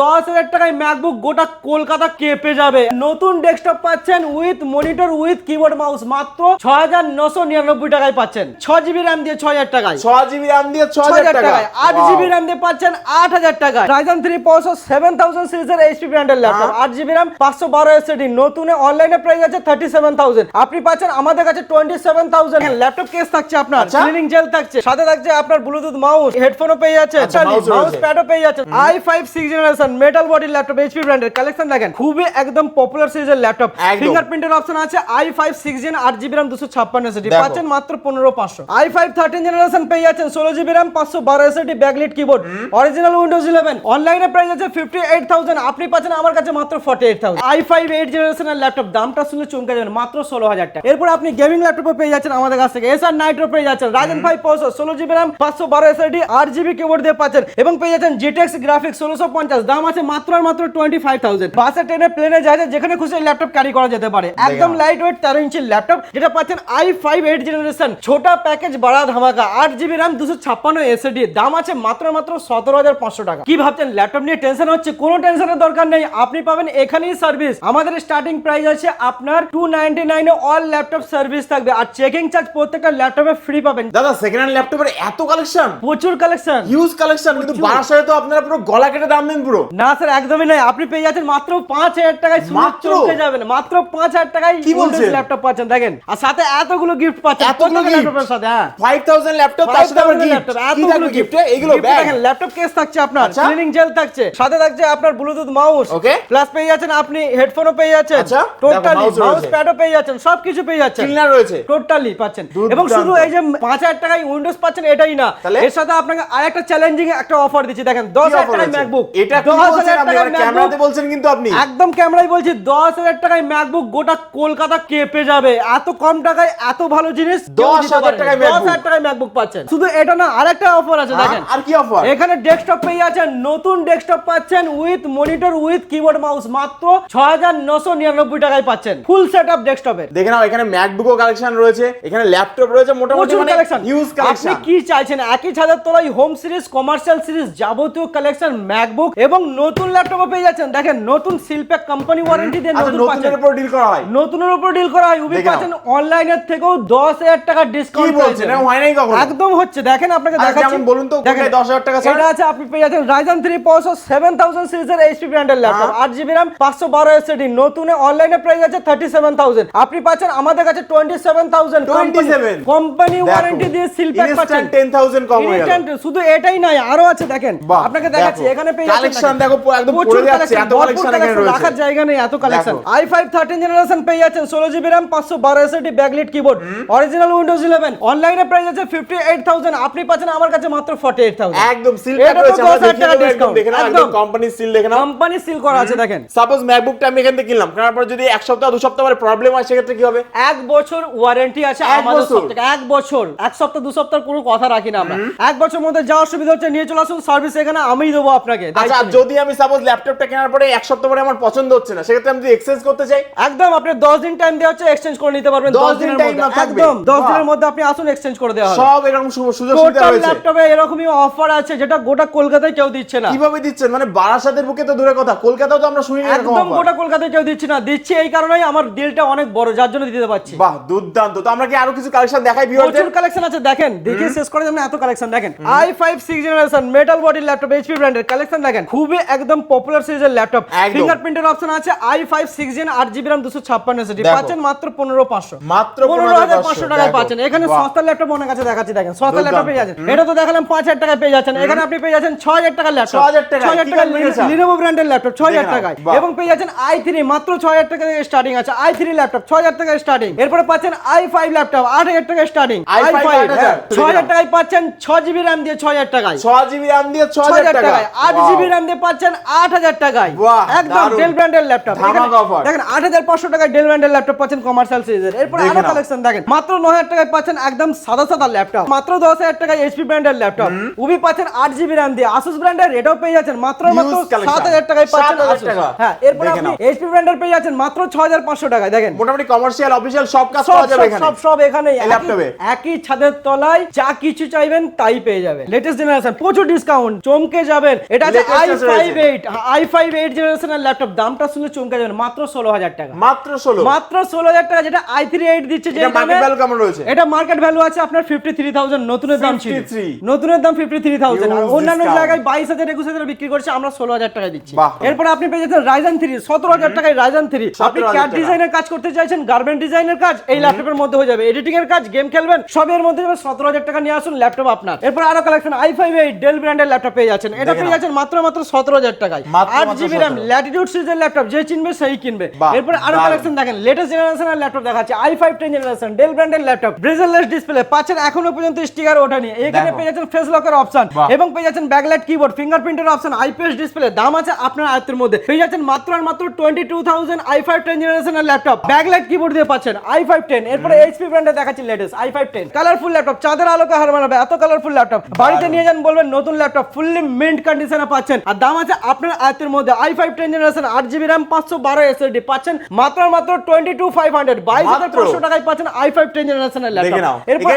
দশ হাজার টাকায় ম্যাকবুক গোটা কলকাতা কেঁপে যাবে। নতুন ডেস্কটপ পাচ্ছেন with monitor with keyboard mouse মাত্র ছ হাজার নশো নিরানব্বই টাকায় পাচ্ছেন। ছ জিবি র্যাম দিয়ে ছ হাজার টাকায়। ছ জিবি র্যাম দিয়ে ছ ছ হাজার হাজার টাকা। টাকায়। আট জিবি র্যাম দিয়ে পাচ্ছেন আট হাজার টাকায়। রাইজন থ্রি পাঁচশো সেভেন থাউজেন্ড সিরিজের এইচপি ব্র্যান্ডের ল্যাপটপ আট জিবি র্যাম পাঁচশো বারো এসএডি নতুন অনলাইনে প্রাইস আছে থার্টি সেভেন থাউজেন্ড আপনি পাচ্ছেন আমাদের কাছে twenty seven thousand laptop case থাকছে আপনার। আচ্ছা। ক্লিনিং জেল থাকছে। সাথে থাকছে আপনার ব্লুটুথ মাউস হেডফোনও পেয়ে যাচ্ছে আচ্ছা, মাউস। প্যাডও পেয়ে যাচ্ছে i five six generation metal body laptop HP ব্র্যান্ডের কালেকশন দেখেন খুবই একদম পপুলার সিরিজের ল্যাপটপ। ফিঙ্গারপ্রিন্টের অপশন আছে আই ফাইভ সিক্স জেন আট জিবি র্যাম দুশো ছাপ্পান্ন এসএডি পাচ্ছেন মাত্র পনেরো পাঁচশো। আই ফাইভ থার্টিন জেনারেশন পেয়ে যাচ্ছেন ষোলো জিবি র্যাম পাঁচশো বারো SSD backlit keyboard original Windows eleven অনলাইনে প্রাইস আছে ফিফটি এইট থাউজেন্ড আপনি পাচ্ছেন আমার কাছে মাত্র forty eight thousand i five eight জেনারেশনের ল্যাপটপ দামটা শুনলে চমকে যাবেন মাত্র ষোলো হাজার টাকা। এরপর আপনি গেমিং ল্যাপটপও পেয়ে যাচ্ছেন আমাদের কাছ থেকে। এসআর নাইট্রো পেয়ে যাচ্ছেন রাজেন ফাইভ পাঁচশো ষোলো জিবি র্যাম পাঁচশো বারো এসএডি আট জিবি কিবোর্ড দিয়ে পাচ্ছেন। এবং পেয়ে যাচ্ছেন জিটেক্স গ্রাফিক্স ষোলোশো পঞ্চাশ দাম আছে মাত্র আর মাত্র টোয়েন্টি ফাইভ থাউজেন্ড বাসে ট্রেনে প্লেনে যায় যেখানে খুশি ল্যাপটপ ক্যারি করা যেতে পারে। একদম লাইট ওয়েট তেরো ইঞ্চির ল্যাপটপ যেটা পাচ্ছেন আই ফাইভ এইট জেনারেশন ছোটা প্যাকেজ বাড়া ধামাকা আট জিবি র্যাম দুশো ছাপ্পান্ন এসএডি দাম আছে মাত্র মাত্র সতেরো হাজার পাঁচশো টাকা। কি ভাবছেন? ল্যাপটপ নিয়ে টেনশন হচ্ছে? কোনো টেনশনের দরকার নেই। আপনি পাবেন এখানেই সার্ভিস আমাদের স্টার্টিং প্রাইস আছে আপনার টু নাইনটি নাইনে অল ল্যাপটপ সার্ভিস থাকবে। আর চেকিং চার্জ প্রত্যেকটা ল্যাপটপে ফ্রি পাবেন। দাদা সেকেন্ড হ্যান্ড ল্যাপটপের এত কালেকশন প্রচুর কালেকশন হিউজ কালেকশন কিন্তু বারাসাতে তো আপনারা পুরো গলা কেটে দাম দেন পুরো। না স্যার একদমই নাই আপনি পেয়ে যাচ্ছেন মাত্র পাঁচ হাজার টাকায় মাত্র? চমকে যাবেন। মাত্র পাঁচ হাজার টাকায় কি বলছেন? ল্যাপটপ পাচ্ছেন দেখেন। আর সাথে এতগুলো গিফট পাচ্ছেন এতগুলো ল্যাপটপের সাথে হ্যাঁ। ফাইভ থাউজেন্ড ল্যাপটপ তার সাথে আবার। কি থাকবে গিফটে এগুলো ব্যাগ ল্যাপটপ কেস থাকছে আপনার আচ্ছা। ক্লিনিং জেল থাকছে সাথে থাকছে আপনার ব্লুটুথ মাউস Okay. প্লাস পেয়ে যাচ্ছেন আপনি হেডফোনও পেয়ে যাচ্ছেন আচ্ছা, টোটালি মাউস প্যাডও পেয়ে যাচ্ছেন সবকিছু পেয়ে যাচ্ছেন। ক্লিনার রয়েছে। টোটালি পাচ্ছেন। এবং শুধু এই যে পাঁচ হাজার টাকায় উইন্ডোজ পাচ্ছেন এটাই না। এর সাথে আপনাকে আরেকটা চ্যালেঞ্জিং একটা অফার দিচ্ছি দেখেন দশ হাজার টাকায় ম্যাকবুক এটা কি বলছেন আপনি এবার ক্যামেরাতে বলছেন কিন্তু আপনি। একদম ক্যামেরায় বলছি দশ হাজার টাকায় ম্যাকবুক গোটা কলকাতা কেঁপে যাবে। এত কম টাকায় এত ভালো জিনিস কেউ 10,000 দিতে পারে না। টাকায় 10,000 MacBook। টাকায় ম্যাকবুক পাচ্ছেন। শুধু এটা না আরেকটা অফার আছে দেখেন। আর কি অফার এখানে ডেস্কটপ পেয়ে যাচ্ছেন নতুন ডেস্কটপ পাচ্ছেন with monitor with keyboard mouse মাত্র ছ হাজার নশো নিরানব্বই টাকায় পাচ্ছেন। ফুল সেট আপ ডেস্কটপের দেখে নাও এখানে ম্যাকবুকও কালেকশন রয়েছে এখানে ল্যাপটপ রয়েছে মোটামুটি মানে কালেকশন আপনি কি চাইছেন? একই ছাদের তলায় হোম সিরিজ কমার্শিয়াল সিরিজ যাবতীয় কালেকশন ম্যাকবুক এবং নতুন ল্যাপটপও পেয়ে যাচ্ছেন। দেখেন নতুন শিল্পে কোম্পানি ওয়ারেন্টি দিয়ে আচ্ছা নতুন পাচ্ছেন। উপর ডিল করা হয়। নতুনের উপর ডিল করা হয়। উবি। পাচ্ছেন অনলাইনের থেকেও দশ হাজার টাকা কি ডিসকাউন্ট বলছেন? এরকম হয় নাই কখনো? একদম হচ্ছে। দেখেন আপনাকে আচ্ছা, দেখাচ্ছি। বলুন তো, দেখেন, 10,000 টাকা ছাড়? এটা আছে আপনি পেয়ে যাচ্ছেন থ্রি পাঁচশো সেভেন থাউজেন্ড সিরিজের এইচপি ব্র্যান্ডের ল্যাপটপ হ্যাঁ। আট জিবি র্যাম পাঁচশো বারো এসএডি নতুন অনলাইনে প্রাইস আছে থার্টি সেভেন থাউজেন্ড আপনি পাচ্ছেন আমাদের কাছে twenty seven thousand 27 company warranty দিয়ে প্যাক পাচ্ছেন। 10000 কম হয়ে গেল। শুধু এটাই নয় আরও আছে দেখেন। আপনাকে দেখাচ্ছি এখানে পেয়ে Collection দেখো, একদম পড়ে যাচ্ছে, এত collection এখানে রয়েছে। রাখার জায়গা নেই এত কালেকশন দেখো। আই ফাইভ থার্টিন জেনারেশন পেয়ে যাচ্ছেন ষোলো জিবি র্যাম পাঁচশো বারো SSD backlit keyboard original Windows eleven অনলাইনে প্রাইস আছে ফিফটি এইট থাউজেন্ড আপনি পাচ্ছেন আমার কাছে মাত্র ফর্টি এইট থাউজেন্ড একদম সিল রয়েছে আমরা 10,000 দেখিয়ে টাকা দেবো একদম দেখে নাও একদম একদম। কোম্পানির সিল দেখে নাও। কোম্পানি সিল করা আছে দেখেন। সাপোজ ম্যাকবুকটা আমি এখান থেকে কিনলাম কেনার পর যদি এক সপ্তাহ দু সপ্তাহ পরে প্রবলেম হয় সেক্ষেত্রে কি হবে? এক বছর ওয়ারেন্টি আছে এক আমাদের? থেকে এক বছর। এক সপ্তাহ দু সপ্তাহ কোনো কথা রাখি না আমরা। এক বছর মধ্যে যা অসুবিধা হচ্ছে নিয়ে চলে আসুন সার্ভিস এখানে আমিই দেবো আপনাকে। আচ্ছা। যদি আমি সাপোজ ল্যাপটপটা কেনার পরে এক সপ্তাহ পরে আমার পছন্দ হচ্ছে না সেক্ষেত্রে আমি যদি এক্সচেঞ্জ করতে চাই? একদম আপনি দশ দিন টাইম দেওয়া হচ্ছে এক্সচেঞ্জ করে নিতে পারবেন। দশ দশ দিন দিনের মধ্যে। একদম দশ বাহ। দিনের মধ্যে আপনি আসুন এক্সচেঞ্জ করে দেওয়া হবে। সব এরকম সুযোগ সুবিধা রয়েছে। ল্যাপটপে এরকমই অফার আছে যেটা গোটা কলকাতায় কেউ দিচ্ছে না। কীভাবে দিচ্ছেন? মানে বারাসাতের বুকে তো দূরের কথা কলকাতাও তো আমরা শুনি না এরকম একদম গোটা কলকাতায় কেউ দিচ্ছে না। দিচ্ছে এই কারণেই আমার ডিলটা অনেক বড় যার জন্য দিতে পারছি। বাহ দুর্দান্ত। তো আমরা কি আরও কিছু কালেকশন দেখাই ভিউয়ারদের প্রচুর কালেকশন আছে দেখেন দেখে শেষ করে যেমন এত কালেকশন দেখেন। I five six generation metal body laptop HP ব্র্যান্ডের কালেকশন দেখেন খুবই একদম পপুলার সিরিজের ল্যাপটপ। ফিঙ্গারপ্রিন্টের অপশন আছে আই ফাইভ সিক্স জেন আট জিবি র্যাম দুশো ছাপ্পান্ন এসএসডি পাচ্ছেন মাত্র পনেরো পাঁচশো মাত্র পনেরো হাজার পাঁচশো টাকায় পাচ্ছেন এখানে বাহ। সস্তার ল্যাপটপ অনেক কাছে দেখাচ্ছি দেখেন সস্তার ল্যাপটপ পেয়ে যাচ্ছেন এটা তো দেখালাম পাঁচ হাজার টাকায় পেয়ে যাচ্ছেন এখানে আপনি পেয়ে যাচ্ছেন ছয় হাজার টাকার ল্যাপটপ 6,000 টাকায়? ছয় হাজার কি টাকার লিনোভো ব্র্যান্ডের ল্যাপটপ ছয় হাজার টাকায় এবং পেয়ে যাচ্ছেন আই থ্রি মাত্র ছয় হাজার টাকা থেকে স্টার্টিং আছে আই থ্রি ল্যাপটপ ছয় হাজার টাকায় স্টার্টিং এরপরে পাচ্ছেন আই ফাইভ ল্যাপটপ আট হাজার টাকায় স্টার্টিং আই i5 ফাইভ ছয় হাজার টাকায় পাচ্ছেন ছ জিবি র্যাম দিয়ে ছয় হাজার টাকায় ছ জিবি র্যাম দিয়ে ছয় হাজার টাকা টাকায় আট জিবি র্যাম দিয়ে পাচ্ছেন আট হাজার টাকায়। একদম ডেল ব্র্যান্ডের ল্যাপটপ দেখেন আট হাজার পাঁচশো টাকায় ডেল ব্র্যান্ডের ল্যাপটপ পাচ্ছেন কমার্শিয়াল সিরিজের এরপর আরও কালেকশন দেখেন। মাত্র নয় হাজার টাকায় পাচ্ছেন একদম সাদা সাদা ল্যাপটপ মাত্র দশ হাজার টাকায় এইচপি ব্র্যান্ডের ল্যাপটপ উবি পাচ্ছেন আট জিবি র্যাম দিয়ে। আসুস ব্র্যান্ডের এটাও পেয়ে যাচ্ছেন মাত্র মাত্র সাত হাজার টাকায় পাচ্ছেন 7,000 হ্যাঁ এরপর আপনি এইচপি ব্র্যান্ডের পেয়ে যাচ্ছেন মাত্র ছ হাজার পাঁচশো টাকায়। দেখেন। মোটামুটি কমার্শিয়াল অফিসিয়াল সব কাজ পাওয়া যাবে এখানে। সব সব এখানে ল্যাপটপে? একই ছাদের তলায় যা কিছু চাইবেন তাই পেয়ে যাবেন। লেটেস্ট জেনারেশন প্রচুর ডিসকাউন্ট চমকে যাবেন। এটা আছে Latest আই আছে five eight i five eight জেনারেশনের ল্যাপটপ দামটা শুনে চমকে যাবেন মাত্র ষোলো হাজার টাকা। মাত্র ষোলো। মাত্র ষোলো হাজার টাকা যেটা আই থ্রি এইট দিচ্ছে যে মার্কেট ভ্যালু কেমন রয়েছে? এটা মার্কেট ভ্যালু আছে আপনার ফিফটি থ্রি থাউজেন্ড নতুনের দাম ছিল। নতুনের দাম ফিফটি থ্রি থাউজেন্ড অন্যান্য জায়গায় বাইশ হাজার একুশ হাজার বিক্রি করছে আমরা ষোলো হাজার টাকায় দিচ্ছি। এরপর আপনি পেয়ে যাচ্ছেন রাইজান থ্রি সতেরো হাজার টাকায় রাইজান থ্রি আপনি 17,000 ক্যাট ডিজাইনের কাজ করতে চাইছেন গার্মেন্ট ডিজাইনের কাজ এই ল্যাপটপের মধ্যে হয়ে যাবে। এডিটিং এর কাজ গেম খেলবেন সবের মধ্যে যাবে সতেরো হাজার টাকা নিয়ে আসুন ল্যাপটপ আপনার। এরপর আরও collection i five eight Dell ব্র্যান্ডের ল্যাপটপ পেয়ে যাচ্ছেন। এটা পেয়ে যাচ্ছেন মাত্র মাত্র সতেরো হাজার টাকায়। আট জিবি র্যাম ল্যাটিটিউড সিরিজের ল্যাপটপ যে চিনবে সেই কিনবে। এরপর আরও কালেকশন দেখেন লেটেস্ট জেনারেশনের ল্যাপটপ দেখাচ্ছে i five ten generation Dell ব্র্যান্ডের ল্যাপটপ ব্রেজেলেস ডিসপ্লে পাচ্ছেন এখনও পর্যন্ত স্টিকার ওঠা এখানে পেয়ে যাচ্ছেন ফেস লকের অপশন এবং পেয়ে যাচ্ছেন ব্যাকলাইট কিবোর্ড ফিঙ্গারপ্রিন্টের অপশন আইপিএস ডিসপ্লে দাম আছে আপনার আয়ত্তের মধ্যে। পেয়ে যাচ্ছেন মাত্র আর মাত্র twenty two thousand i five ten জেনারেশনের ল্যাপটপ ব্যাকলাইট কিবোর্ড দিয়ে পাচ্ছেন আই ফাইভ টেন এরপরে এইচপি ব্র্যান্ডে দেখাচ্ছি latest i five ten colourful laptop চাঁদের আলোকে হার মানাবে এত কালারফুল ল্যাপটপ বাড়িতে নিয়ে যান বলবেন নতুন ল্যাপটপ ফুললি মিন্ট কন্ডিশনে পাচ্ছেন। আর দাম আছে আপনার আয়ত্তের মধ্যে আই ফাইভ টেন জেনারেশন আট জিবি র্যাম পাঁচশো বারো এসএসডি পাচ্ছেন মাত্র মাত্র টোয়েন্টি টু ফাইভ হান্ড্রেড বাইশ হাজার পাঁচশো টাকায় পাচ্ছেন আই ফাইভ টেন জেনারেশনের ল্যাপটপ এরপর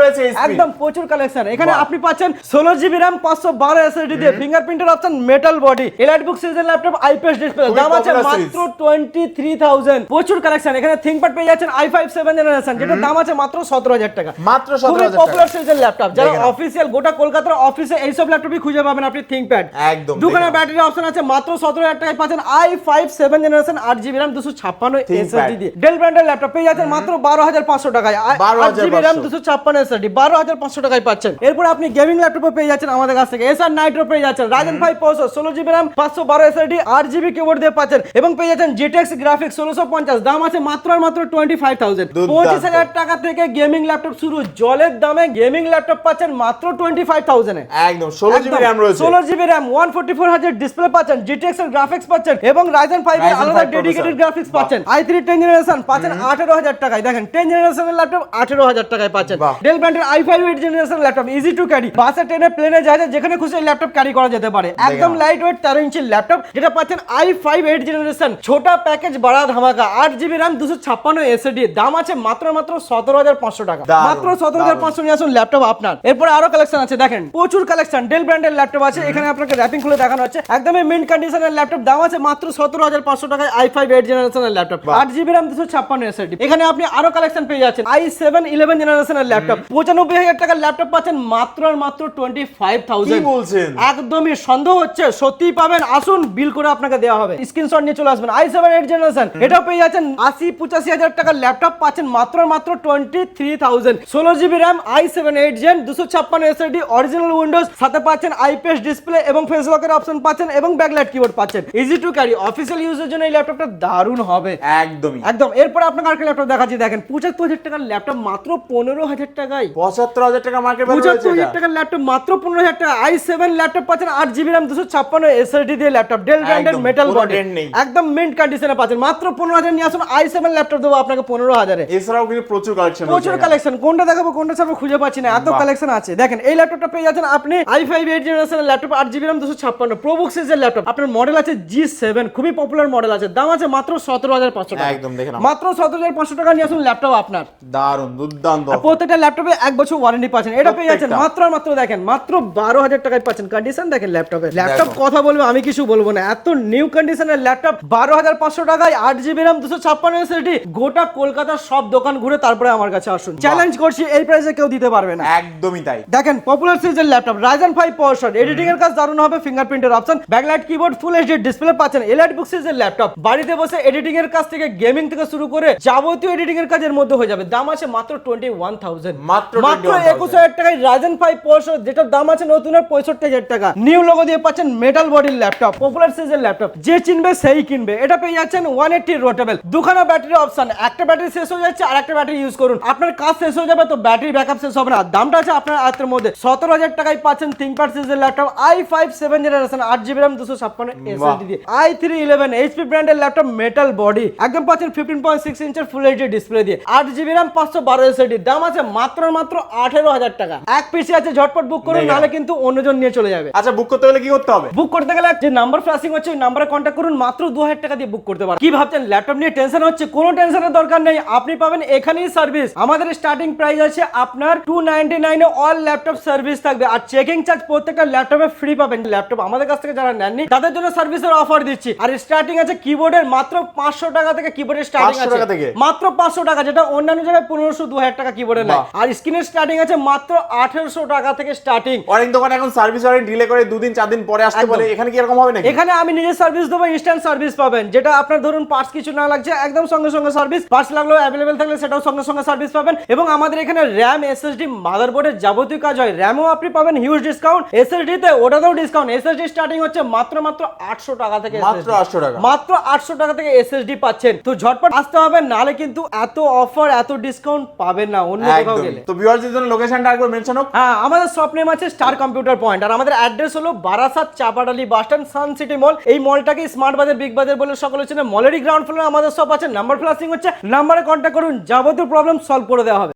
রয়েছে একদম প্রচুর কালেকশন এখানে আপনি পাচ্ছেন ষোলো জিবি র্যাম পাঁচশো বারো এসএসডি দিয়ে ফিঙ্গারপ্রিন্টের অপশন মেটাল বডি এলাইট বুক সিরিজের ল্যাপটপ আইপিএস ডিসপ্লে দাম আছে মাত্র টোয়েন্টি থ্রি থাউজেন্ড প্রচুর কালেকশন এখানে থিঙ্কপ্যাড পেয়ে যাচ্ছেন আই ফাইভ সেভেন জেনারেশন যেটার দাম আছে মাত্র সতেরো হাজার টাকা। মাত্র খুবই 17,000 টাকা। পপুলার সিরিজের ল্যাপটপ যারা অফিসিয়াল গোটা কলকাতার অফিসে এইসব ল্যাপটপই খুঁজে পাবেন আপনি থিঙ্কপ্যাড একদম, দোকানে দেখে ব্যাটারি অপশন আছে মাত্র সতেরো হাজার টাকায় পাচ্ছেন আই ফাইভ সেভেন জেনারেশন আট জিবি র্যাম দুশো ছাপ্পান্ন এসএসডি দিয়ে। ডেল ব্র্যান্ডের ল্যাপটপ পেয়ে যাচ্ছেন মাত্র বারো হাজার পাঁচশো টাকায়। আট জিবি র্যাম দুশো ছাপ্পান্ন এসএসডি বারো হাজার পাঁচশো টাকায় পাচ্ছেন। এরপর আপনি গেমিং ল্যাপটপে পেয়ে যাচ্ছেন আমাদের কাছ থেকে। এসআর নাইট্রো পেয়ে যাচ্ছেন রাজেন ফাইভ পঁয়ষট্টি ষোলো জিবি র্যাম পাঁচশো বারো এসএসডি আট জিবি কিবোর্ড দিয়ে পাচ্ছেন। এবং পেয়ে যাচ্ছেন জিটেক্স গ্রাফিক্স ষোলোশো পঞ্চাশ দাম আছে মাত্র আর মাত্র টোয়েন্টি ফাইভ থাউজেন্ড পঁচিশ হাজার টাকা থেকে গেমিং ল্যাপটপ শুরু জলের দামে গেমিং ল্যাপটপ পাচ্ছেন মাত্র টোয়েন্টি ফাইভ থাউজেন্ডে একদম ষোলো জিবি র্যাম রয়েছে। ষোলো GB RAM one forty four হাজার ডিসপ্লে পাচ্ছেন জিটিএক্স এর গ্রাফিক্স পাচ্ছেন এবং রাইজেন ফাইভ এর আলাদা ডেডিকেটেড গ্রাফিক্স পাচ্ছেন। আই থ্রি টেন জেনারেশন পাচ্ছেন আঠেরো হাজার টাকায়। দেখেন টেন জেনারেশনের ল্যাপটপ আঠেরো হাজার টাকায় পাচ্ছেন। ডেল ব্র্যান্ডের i five eight generation laptop easy to carry বাসে ট্রেনে প্লেনে জাহাজে যেখানে খুশি ল্যাপটপ ক্যারি করা যেতে পারে। একদম লাইট ওয়েট তেরো ইঞ্চির ল্যাপটপ যেটা পাচ্ছেন আই ফাইভ এইট জেনারেশন ছোটা প্যাকেজ বাড়া ধামাকা। আট জিবি র্যাম দুশো ছাপ্পান্ন এসএডি দাম আছে মাত্র মাত্র সতেরো হাজার পাঁচশো টাকা। মাত্র সতেরো হাজার পাঁচশো নিয়ে আসুন ল্যাপটপ আপনার। এরপর আরও কালেকশন আছে। দেখেন প্রচুর কালেকশন ডেল ব্র্যান্ডের ল্যাপটপ আছে। এখানে আপনাকে র্যাপিং খুলে দেখানো হচ্ছে। একদমই মিন্ট কন্ডিশনের ল্যাপটপ দাম আছে মাত্র সতেরো হাজার পাঁচশো টাকায় আই ফাইভ এইট জেনারেশনের ল্যাপটপ। আট জিবি র্যাম দুশো ছাপ্পান্ন এসএডি এখানে আপনি আরও কালেকশন পেয়ে যাচ্ছেন। আই সেভেন ইলেভেন জেনারেশনের ল্যাপটপ পঁচানব্বই হাজার টাকার ল্যাপটপ পাচ্ছেন মাত্র আর মাত্র টোয়েন্টি ফাইভ কি থাউজেন্ড বলছেন? একদমই সন্দেহ হচ্ছে সত্যিই পাবেন। আসুন বিল করে আপনাকে দেওয়া হবে। স্ক্রিনশট নিয়ে চলে আসবেন। আই সেভেন এইট জেনারেশন এটাও পেয়ে যাচ্ছেন। আশি পঁচাশি হাজার টাকার ল্যাপটপ পাচ্ছেন মাত্র আর মাত্র টোয়েন্টি থ্রি থাউজেন্ড ষোলো GB RAM i seven eight gen দুশো ছাপ্পান্ন এসএডি অরিজিনাল উইন্ডোজ সাথে পাচ্ছেন আইপিএস ডিসপ্লে এবং ফেস লকের অপশন পাচ্ছেন এবং ব্যাকলাইট কিবোর্ড পাচ্ছেন। ইজি টু ক্যারি অফিসিয়াল ইউজের জন্য এই ল্যাপটপটা দারুণ হবে। একদমই। একদম। এরপর আপনাকে আরেকটা ল্যাপটপ দেখাচ্ছি দেখেন পঁচাত্তর হাজার টাকার ল্যাপটপ মাত্র পনেরো হাজার টাকায়। পঁচাত্তর হাজার টাকা মার্কেট পঁচাত্তর হাজার টাকার ল্যাপটপ মাত্র পনেরো হাজার টাকা। আই সেভেন ল্যাপটপ পাচ্ছেন আট জিবি র্যাম দুশো ছাপ্পান্ন এসএসডি দিয়ে ল্যাপটপ ডেল ব্র্যান্ডের মেটাল বডি একদম মিন্ট কন্ডিশনে পাচ্ছেন মাত্র পনেরো হাজার নিয়ে আসুন আই সেভেন ল্যাপটপ দেবো আপনাকে পনেরো হাজারে। এছাড়াও কিন্তু প্রচুর কালেকশন প্রচুর কালেকশন কোনটা দেখাবো কোনটা ছাড়বো খুঁজে পাচ্ছি না এত কালেকশন আছে। দেখেন এই ল্যাপটপটা পেয়ে যাচ্ছেন আপনি আই ফাইভ এইট জেনারেশনের ল্যাপটপ আট জিবি র্যাম দুশো ছাপ্পান্ন প্রোবুক সিরিজের ল্যাপটপ আপনার মডেল আছে জি সেভেন খুবই পপুলার মডেল আছে। দাম আছে মাত্র সতেরো হাজার পাঁচশো টাকা। একদম দেখে মাত্র সতেরো হাজার পাঁচশো টাকা নিয়ে আসুন ল্যাপটপ আপনার। দারুণ দুর্দান্ত। প্রত্যেকটা ল্যাপটপে এক বছর ওয়ারেন্টি পাচ্ছেন। এটা পেয়ে যাচ্ছেন। মাত্র মাত্র দেখেন মাত্র বারো হাজার টাকায় পাচ্ছেন। কন্ডিশন দেখেন ল্যাপটপে ল্যাপটপ কথা বলব আমি কিছু বলব না। এত নিউ কন্ডিশনের ল্যাপটপ বারো হাজার পাঁচশো টাকায় আট জিবি র্যাম দুশো ছাপ্পান্ন এসএসডি গোটা কলকাতার সব দোকান ঘুরে তারপরে আমার কাছে আসুন। চ্যালেঞ্জ করছি এই প্রাইসে কেউ দিতে পারবে না। একদমই তাই। দেখেন পপুলার সিরিজের laptop Ryzen five shot editing এর কাজ দারুণ হবে ফিঙ্গারপ্রিন্টের option backlight keyboard full HD display পাচ্ছেন এলাইট বুক সিরিজের ল্যাপটপ বাড়িতে বসে এডিটিং এর কাজ থেকে গেমিং থেকে শুরু করে যাবতীয় এডিটিং এর কাজের মধ্যে হয়ে যাবে। দাম আছে মাত্র টোয়েন্টি ওয়ান থাউজেন্ড মাত্র মাত্র 21,000 একুশ হাজার টাকায় রাইজেন ফাইভ পাওয়ার যেটার দাম আছে নতুনের পঁয়ষট্টি হাজার টাকা। নিউ লোগো দিয়ে পাচ্ছেন মেটাল বডির ল্যাপটপ পপুলার সিরিজের ল্যাপটপ যে চিনবে সেই কিনবে। এটা পেয়ে যাচ্ছেন ওয়ান এইটটি রোটেবল দুখানা ব্যাটারি অপশন একটা ব্যাটারি শেষ হয়ে যাচ্ছে আর একটা ব্যাটারি ইউজ করুন। আপনার কাজ শেষ হয়ে যাবে তো ব্যাটারি ব্যাকআপ শেষ হবে না। দামটা আছে আপনার আয়ত্তের মধ্যে। সতেরো হাজার টাকায় পাচ্ছেন থিঙ্কপ্যাড সিরিজের laptop i five seven generation আট জিবি র্যাম দুশো ছাপ্পান্ন এসএসডি দিয়ে আই থ্রি ইলেভেন এইচপি ব্র্যান্ডের ল্যাপটপ মেটাল বডি একদম পাচ্ছেন ফিফটিন পয়েন্ট সিক্স ইঞ্চের ফুল এইচডি ডিসপ্লে দিয়ে। আট জিবি র্যাম পাঁচশো বারো এসএসডি দাম আছে মাত্র মাত্র আঠেরো হাজার টাকা। এক পিসি আছে ঝটপট বুক করুন নাহলে কিন্তু অন্যজন নিয়ে চলে যাবে। আচ্ছা বুক করতে গেলে কি করতে হবে? বুক করতে গেলে যে নাম্বার ফ্ল্যাশিং হচ্ছে ওই নাম্বারে কন্ট্যাক্ট করুন মাত্র দু হাজার টাকা দিয়ে বুক করতে পারেন কি ভাবছেন? ল্যাপটপ নিয়ে টেনশন হচ্ছে? কোনো টেনশনের দরকার নেই। আপনি পাবেন এখানেই সার্ভিস আমাদের স্টার্টিং প্রাইস আছে আপনার টু নাইনটি নাইনে অল ল্যাপটপ সার্ভিস থাকবে। আর চেকিং চার্জ প্রত্যেকটা ল্যাপটপে ফ্রি পাবেন। ল্যাপটপ আমাদের কাছ থেকে যারা নেননি তাদের জন্য সার্ভিসের অফার দিচ্ছি। আর স্টার্টিং আছে কিবোর্ডের মাত্র পাঁচশো টাকা থেকে কিবোর্ডের স্টার্টিং 500 আছে? মাত্র পাঁচশো টাকা যেটা অন্যান্য জায়গায় পনেরোশো দু হাজার টাকা কিবোর্ডে নেয়। আর স্ক্রিনের স্টার্টিং আছে মাত্র আঠেরোশো টাকা থেকে স্টার্টিং অনেক দোকানে এখন সার্ভিস ওয়ারেন্টি ডিলে করে দুদিন চার দিন পরে আসতে বলে এখানে কি এরকম হবে নাকি? এখানে আমি নিজে সার্ভিস দেবো ইনস্ট্যান্ট সার্ভিস পাবেন। যেটা আপনার ধরুন পার্টস কিছু না লাগছে একদম সঙ্গে সঙ্গে সার্ভিস পার্টস লাগলেও অ্যাভেলেবেল থাকলে সেটাও সঙ্গে সঙ্গে সার্ভিস পাবেন। এবং আমাদের এখানে র্যাম এসএসডি মাদারবোর্ডের যাবতীয় কাজ হয়। র্যামও আপনি পাবেন হিউজ ডিসকাউন্ট এসএসডি তে ওটাতেও ডিসকাউন্ট এসএসডি স্টার্টিং হচ্ছে মাত্র মাত্র আটশো টাকা থেকে মাত্র 800 টাকা। মাত্র আটশো টাকা থেকে এসএসডি পাচ্ছেন। তো ঝটপট আসতে হবে নালে কিন্তু এত অফার এত ডিসকাউন্ট পাবেন না অন্য কোথাও গেলে। তো ভিউয়ারদের জন্য লোকেশনটা একবার মেনশন হোক। হ্যাঁ আমাদের শপ নেম আছে স্টার কম্পিউটার পয়েন্ট আর আমাদের অ্যাড্রেস হলো Barasat Chapadali bus stand Sun City Mall এই মলটাকে স্মার্ট বাজার বিগ বাজার বলে সকলে চেনে। মলেরই গ্রাউন্ড ফ্লোরে আমাদের শপ আছে। নাম্বার ফ্লাসিং হচ্ছে নাম্বারে কন্ট্যাক্ট করুন যাবতীয় প্রবলেম সলভ করে দেওয়া হবে।